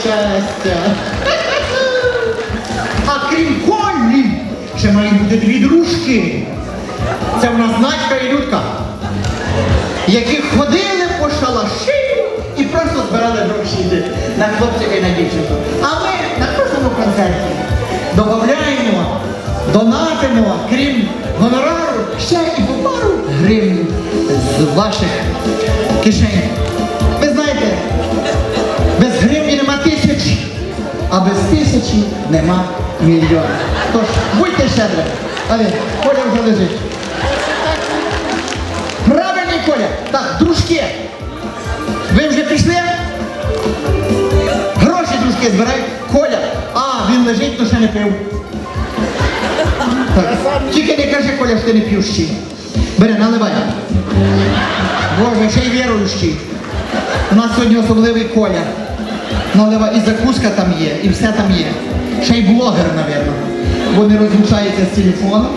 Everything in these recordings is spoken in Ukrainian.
щастя. А крім Колі, ще мають бути дві дружки. Це в нас Надька і Людка, які ходили по шалаші і просто збирали гроші на хлопчика і на дівчинку. А ми на кожному концерті додаємо, донатимо, крім гонорару, ще і по пару гривень з ваших кишень. А без тисячі нема мільйона. Тож будьте щедрі. Але Коля вже лежить. Правильний Коля. Так, дружки. Ви вже пішли? Гроші дружки збирають. Коля. А, він лежить, то ще не пив. Так. Тільки не кажи, Коля, що ти не п'ющий. Бери, наливай. Боже, ще й віруючий. У нас сьогодні особливий Коля. Наливай, закуска там є, і все там є. Ще й блогер, напевно. Вони розлучаються з телефоном.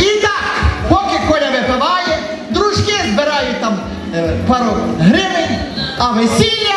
І так, поки Коля випиває, дружки збирають там е, пару гривень, а весілля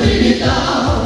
Кланяйтеся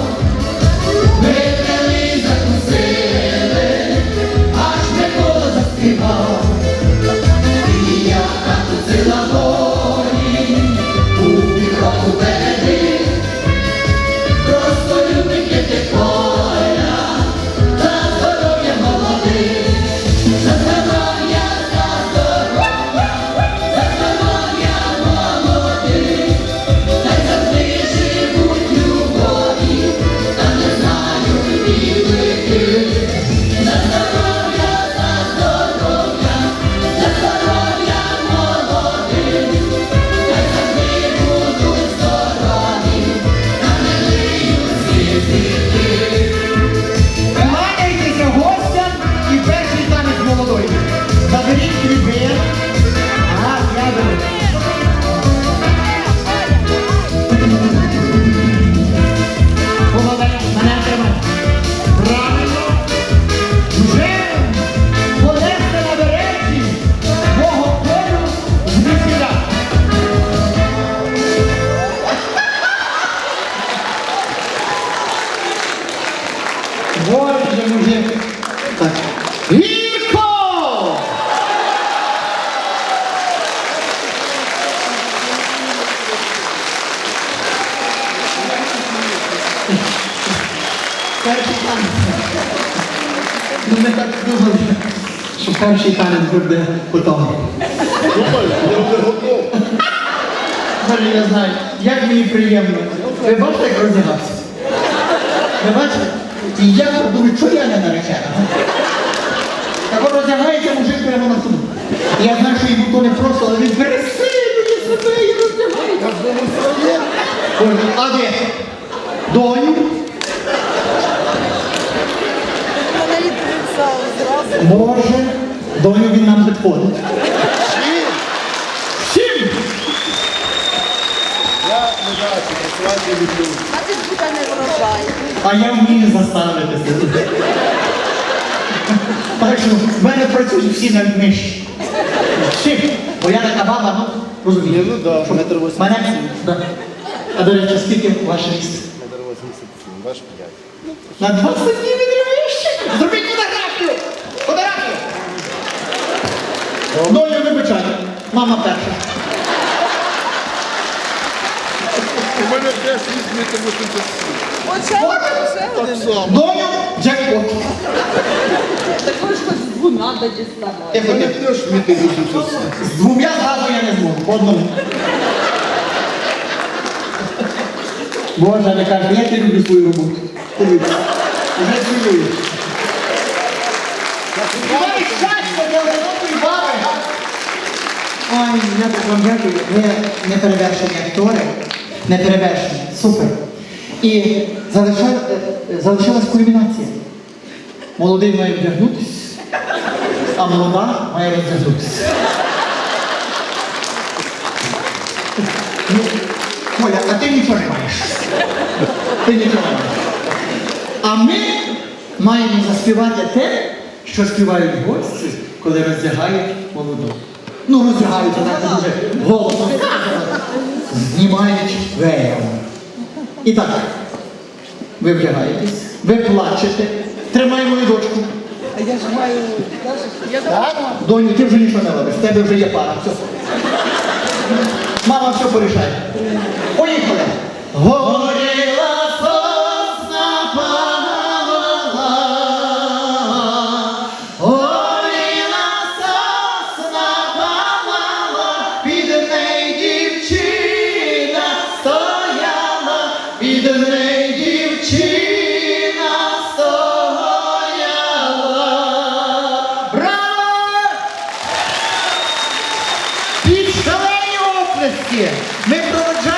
Боже мужики. Так. Гірко! Перший танець. Ну ми так думали, що перший танець буде готовий. Думаю, я вже готов. Боже, я знаю, як мені приємно. Ви бачите, як роздягався? Ви бачите? І я думаю, що я не наречена? Так от роздягається мужик прямо на суду. І я знаю, що йому то не просто, але він пересилює себе і роздягається. Кожному а де? Доню? Може, доню він нам підходить. Чим? Всім! Я не знаю, чи працювати не люблю. А ти буде не врожай. А я вмію заставити. Так що в мене працюють всі на нижчі. Бо я така баба, ну, розумію. Ну да, метр. Мене? Да. А до речі, скільки ваше місце? Метр 87, ваш п'ять. На 20 днів відривище. Зробіть фотографію! Фотографію! Доню, вибачай. Мама перша. У мене теж вісь метр 87. Оце Так само. Доню, джекпот. Також хоч з двома метр 87. З двома зразу я не зможу, по одному. Боже, не каже, я люблю свою роботу. Вже цілую. Дай щастя для одинокої баби. Ой, я так вам дякую. Ви неперевершені актори. Неперевершені. Супер. І е, залишилась кульмінація. Молодий має вдягнутися, а молода має роздягнутися. Ну, Коля, а ти нічого не маєш. Ти нічого не маєш. А ми маємо заспівати те, що співають гості, коли роздягають молоду. Ну, роздягаються так дуже голосно. Знімають веєм. І так, ви вдягаєтесь, ви плачете, тримай мою дочку. А я ж маю. Я Так? Доню, ти вже нічого не робиш, в тебе вже є пара. Все. Мама все порішає. Поїхали. Горіла Шалені ми проведжаємо